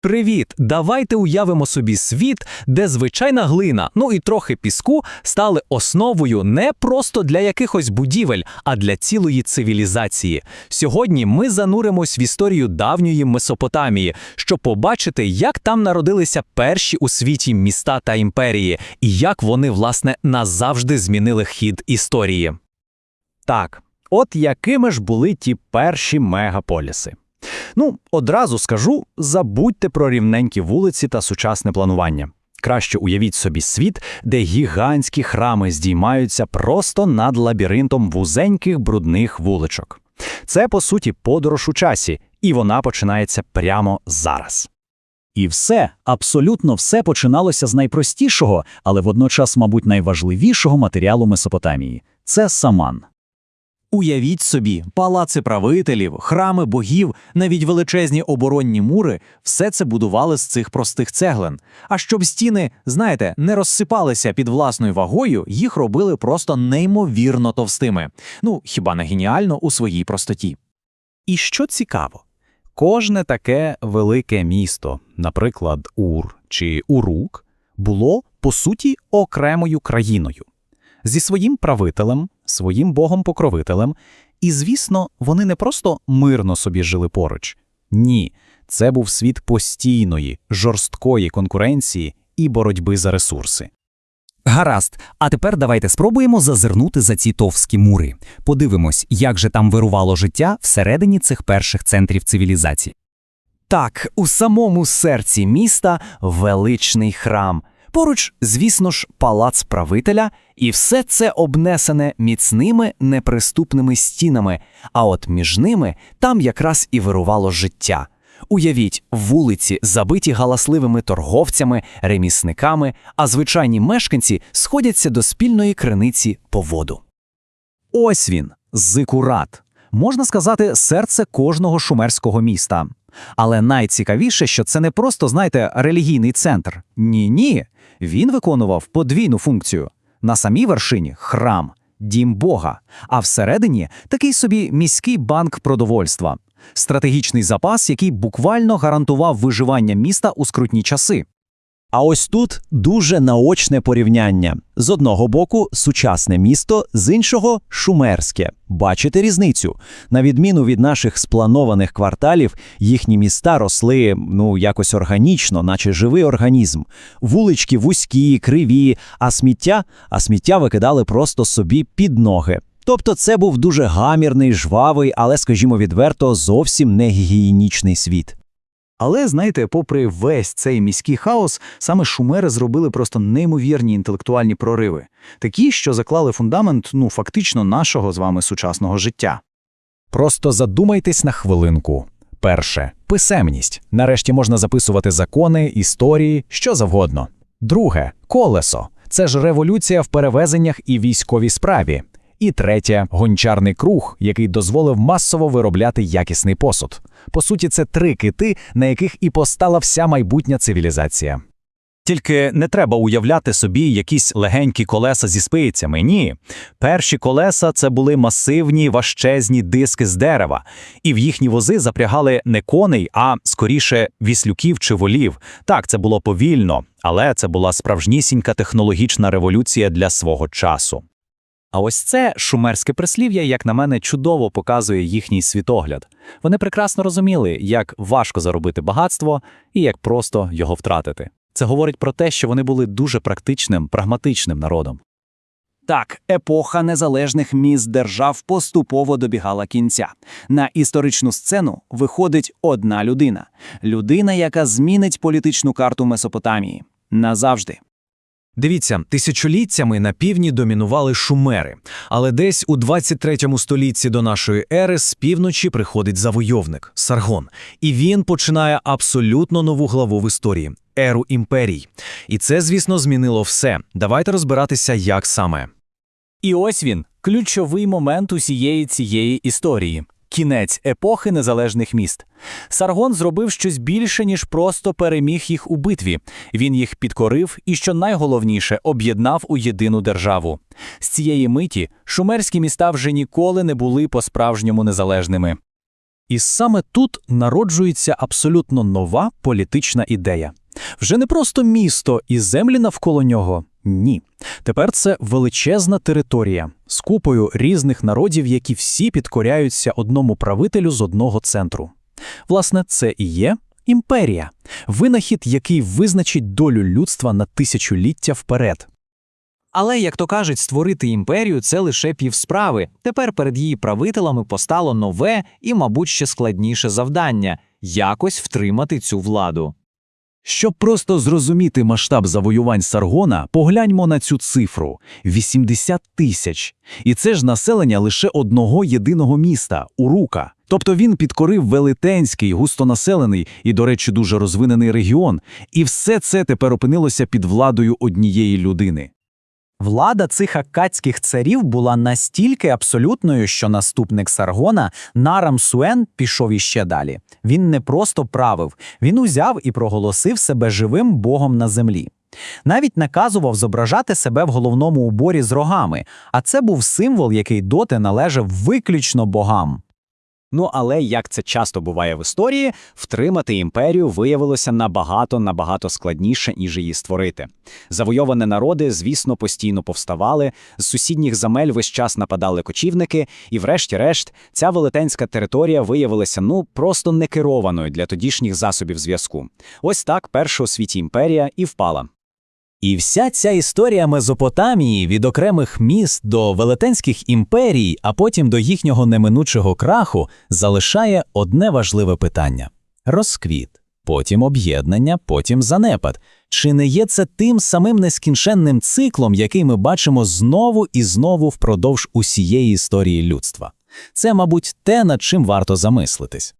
Привіт! Давайте уявимо собі світ, де звичайна глина, ну і трохи піску стали основою не просто для якихось будівель, а для цілої цивілізації. Сьогодні ми зануримось в історію давньої Месопотамії, щоб побачити, як там народилися перші у світі міста та імперії, і як вони, власне, назавжди змінили хід історії. Так, от якими ж були ті перші мегаполіси. Ну, одразу скажу, забудьте про рівненькі вулиці та сучасне планування. Краще уявіть собі світ, де гігантські храми здіймаються просто над лабіринтом вузеньких брудних вуличок. Це, по суті, подорож у часі, і вона починається прямо зараз. І все, абсолютно все починалося з найпростішого, але водночас, мабуть, найважливішого матеріалу Месопотамії – це саман. Уявіть собі, палаци правителів, храми богів, навіть величезні оборонні мури – все це будували з цих простих цеглин. А щоб стіни, знаєте, не розсипалися під власною вагою, їх робили просто неймовірно товстими. Ну, хіба не геніально у своїй простоті. І що цікаво, кожне таке велике місто, наприклад, Ур чи Урук, було, по суті, окремою країною. Зі своїм правителем, своїм богом-покровителем, і, звісно, вони не просто мирно собі жили поруч. Ні, це був світ постійної, жорсткої конкуренції і боротьби за ресурси. Гаразд, а тепер давайте спробуємо зазирнути за ці товські мури. Подивимось, як же там вирувало життя всередині цих перших центрів цивілізації. Так, у самому серці міста величний храм. Поруч, звісно ж, палац правителя, і все це обнесене міцними неприступними стінами, а от між ними там якраз і вирувало життя. Уявіть, вулиці забиті галасливими торговцями, ремісниками, а звичайні мешканці сходяться до спільної криниці по воду. Ось він, Зикурат. Можна сказати, серце кожного шумерського міста. Але найцікавіше, що це не просто, знаєте, релігійний центр. Ні-ні. Він виконував подвійну функцію. На самій вершині храм, дім Бога, а всередині такий собі міський банк продовольства. Стратегічний запас, який буквально гарантував виживання міста у скрутні часи. А ось тут дуже наочне порівняння. З одного боку сучасне місто, з іншого шумерське. Бачите різницю? На відміну від наших спланованих кварталів, їхні міста росли ну якось органічно, наче живий організм. Вулички вузькі, криві, а сміття, а сміття викидали просто собі під ноги. Тобто це був дуже гамірний, жвавий, але, скажімо відверто, зовсім не гігієнічний світ. Але знаєте, попри весь цей міський хаос, саме шумери зробили просто неймовірні інтелектуальні прориви, такі, що заклали фундамент, ну фактично, нашого з вами сучасного життя. Просто задумайтесь на хвилинку. Перше писемність. Нарешті можна записувати закони, історії, що завгодно. Друге колесо. Це ж революція в перевезеннях і військовій справі. І третє гончарний круг, який дозволив масово виробляти якісний посуд. По суті, це три кити, на яких і постала вся майбутня цивілізація. Тільки не треба уявляти собі якісь легенькі колеса зі спицями. Ні. Перші колеса це були масивні важчезні диски з дерева, і в їхні вози запрягали не коней, а скоріше віслюків чи волів. Так, це було повільно, але це була справжнісінька технологічна революція для свого часу. А ось це шумерське прислів'я, як на мене, чудово показує їхній світогляд. Вони прекрасно розуміли, як важко заробити багатство і як просто його втратити. Це говорить про те, що вони були дуже практичним, прагматичним народом. Так, епоха незалежних міст держав поступово добігала кінця. На історичну сцену виходить одна людина людина, яка змінить політичну карту Месопотамії назавжди. Дивіться, тисячоліттями на півдні домінували шумери, але десь у 23 столітті до нашої ери з півночі приходить завойовник Саргон, і він починає абсолютно нову главу в історії еру імперій. І це, звісно, змінило все. Давайте розбиратися, як саме. І ось він ключовий момент усієї цієї історії. Кінець епохи незалежних міст. Саргон зробив щось більше, ніж просто переміг їх у битві. Він їх підкорив і, що найголовніше, об'єднав у єдину державу. З цієї миті шумерські міста вже ніколи не були по-справжньому незалежними. І саме тут народжується абсолютно нова політична ідея. Вже не просто місто і землі навколо нього. Ні. Тепер це величезна територія з купою різних народів, які всі підкоряються одному правителю з одного центру. Власне, це і є імперія, винахід, який визначить долю людства на тисячоліття вперед. Але, як то кажуть, створити імперію це лише півсправи. Тепер перед її правителями постало нове і, мабуть, ще складніше завдання якось втримати цю владу. Щоб просто зрозуміти масштаб завоювань Саргона, погляньмо на цю цифру – 80 тисяч. І це ж населення лише одного єдиного міста – Урука. Тобто він підкорив велетенський, густонаселений і, до речі, дуже розвинений регіон. І все це тепер опинилося під владою однієї людини. Влада цих аккадських царів була настільки абсолютною, що наступник Саргона Нарам Суен пішов іще далі. Він не просто правив, він узяв і проголосив себе живим богом на землі. Навіть наказував зображати себе в головному уборі з рогами, а це був символ, який доти належав виключно богам. Ну але як це часто буває в історії, втримати імперію виявилося набагато набагато складніше, ніж її створити. Завойовані народи, звісно, постійно повставали, з сусідніх земель весь час нападали кочівники, і, врешті-решт, ця велетенська територія виявилася ну просто некерованою для тодішніх засобів зв'язку. Ось так перша у світі імперія і впала. І вся ця історія Мезопотамії від окремих міст до велетенських імперій, а потім до їхнього неминучого краху, залишає одне важливе питання: розквіт, потім об'єднання, потім занепад. Чи не є це тим самим нескінченним циклом, який ми бачимо знову і знову впродовж усієї історії людства? Це, мабуть, те, над чим варто замислитись.